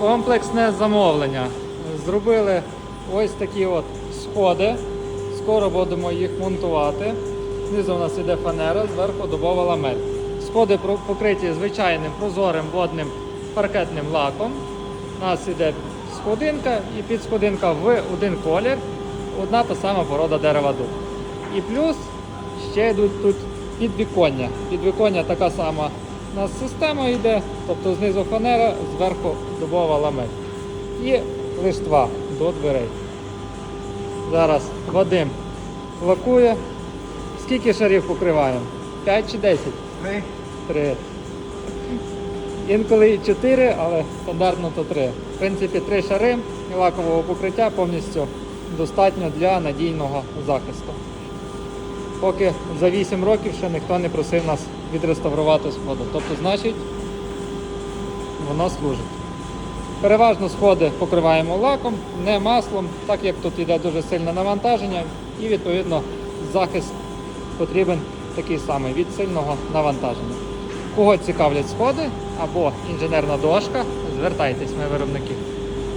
Комплексне замовлення. Зробили ось такі от сходи. Скоро будемо їх монтувати. Знизу у нас іде фанера, зверху дубова ламель. Сходи покриті звичайним прозорим водним паркетним лаком. У нас іде сходинка і підсходинка в один колір, одна та сама порода дерева дуб. І плюс ще йдуть тут підвіконня. Підвіконня така сама нас система йде, тобто знизу фанера, зверху дубова ламель. І лиштва до дверей. Зараз Вадим лакує. Скільки шарів покриваємо? 5 чи 10? Три. Три. Інколи і чотири, але стандартно то три. В принципі, три шари лакового покриття повністю достатньо для надійного захисту. Поки за 8 років ще ніхто не просив нас відреставрувати сходи. Тобто, значить, воно служить. Переважно сходи покриваємо лаком, не маслом, так як тут йде дуже сильне навантаження, і відповідно захист потрібен такий самий від сильного навантаження. Кого цікавлять сходи або інженерна дошка, звертайтесь, ми виробники.